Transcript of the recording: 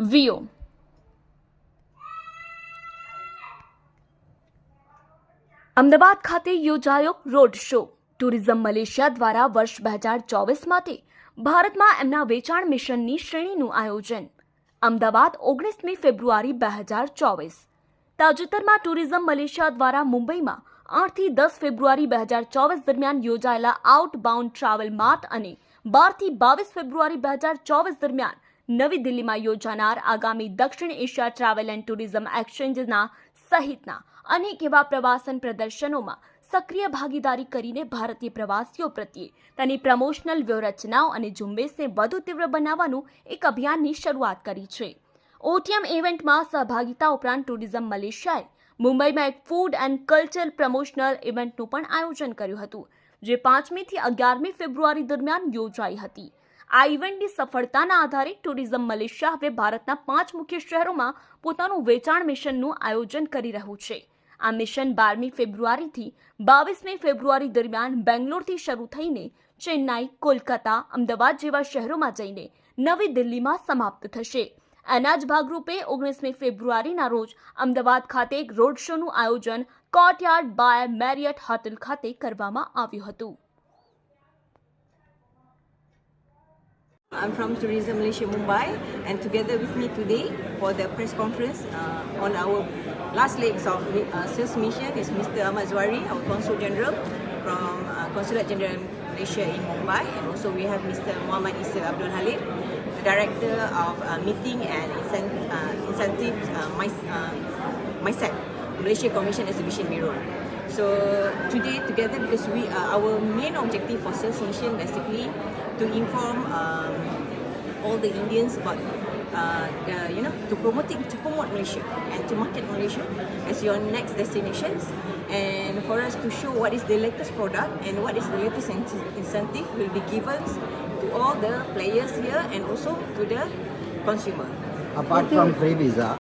V O Ahmedabad ખાતે યોજાયો road show. Tourism Malaysia દ્વારા વર્ષ બે હજાર ચોવીસ માટે ભારતમાં એમના વેચાણ મિશનની શ્રેણીનું આયોજન. અમદાવાદ ઓગણીસમી ફેબ્રુઆરી બે હજાર ચોવીસ. તાજેતરમાં ટુરિઝમ મલેશિયા દ્વારા મુંબઈમાં આઠથી દસ ફેબ્રુઆરી બે હજાર ચોવીસ દરમિયાન યોજાયેલા આઉટબાઉન્ડ ટ્રાવેલ માર્ટ અને બારથી બાવીસ ફેબ્રુઆરી બે હજાર ચોવીસ દરમિયાન નવી દિલ્હીમાં યોજાનાર આગામી દક્ષિણ એશિયા ટ્રાવેલ એન્ડ ટુરિઝમ એક્સચેન્જના સહિતના અનેક એવા પ્રવાસન પ્રદર્શનોમાં સક્રિય ભાગીદારી કરીને ભારતીય પ્રવાસીઓ પ્રત્યે તેની પ્રમોશનલ વ્યૂહરચનાઓ અને ઝુંબેશને વધુ તીવ્ર બનાવવાનું એક અભિયાનની શરૂઆત કરી છે. ઓટીએમ ઇવેન્ટમાં સહભાગિતા ઉપરાંત ટુરિઝમ મલેશિયાએ મુંબઈમાં એક ફૂડ એન્ડ કલ્ચર પ્રમોશનલ ઇવેન્ટનું પણ આયોજન કર્યું હતું, જે પાંચમીથી અગિયારમી ફેબ્રુઆરી દરમિયાન યોજાઈ હતી. આ ઇવેન્ટની સફળતાના આધારે ટુરિઝમ મલેશિયા હવે ભારતના પાંચ મુખ્ય શહેરોમાં પોતાનું વેચાણ મિશનનું આયોજન કરી રહ્યું છે. આ મિશન બારમી ફેબ્રુઆરીથી બાવીસમી ફેબ્રુઆરી દરમિયાન બેંગ્લોરથી શરૂ થઈને ચેન્નાઈ, કોલકાતા, અમદાવાદ જેવા શહેરોમાં જઈને નવી દિલ્હીમાં સમાપ્ત થશે. એના જ ભાગરૂપે ઓગણીસમી ફેબ્રુઆરીના રોજ અમદાવાદ ખાતે એક રોડ શોનું આયોજન કોર્ટયાર્ડ બાય મેરિયટ હોટેલ ખાતે કરવામાં આવ્યું હતું. I'm from Tourism Malaysia Mumbai and together with me today for the press conference uh, on our last legs of uh, sales mission is Mr. Ahmad Zwari, our Consul General from uh, Consulate General Malaysia in Mumbai and also we have Mr. Muhammad Isa Abdul Halim, Director of uh, Meeting and Incent- uh, Incentives uh, MICE, uh, Malaysia Commission Exhibition Bureau. So today together because we uh, our main objective for sales mission basically to inform um, all the Indians about uh, the, you know to promote to promote Malaysia and to market Malaysia as your next destinations and for us to show what is the latest product and what is the latest in- incentive will be given to all the players here and also to the consumer. Apart from visa,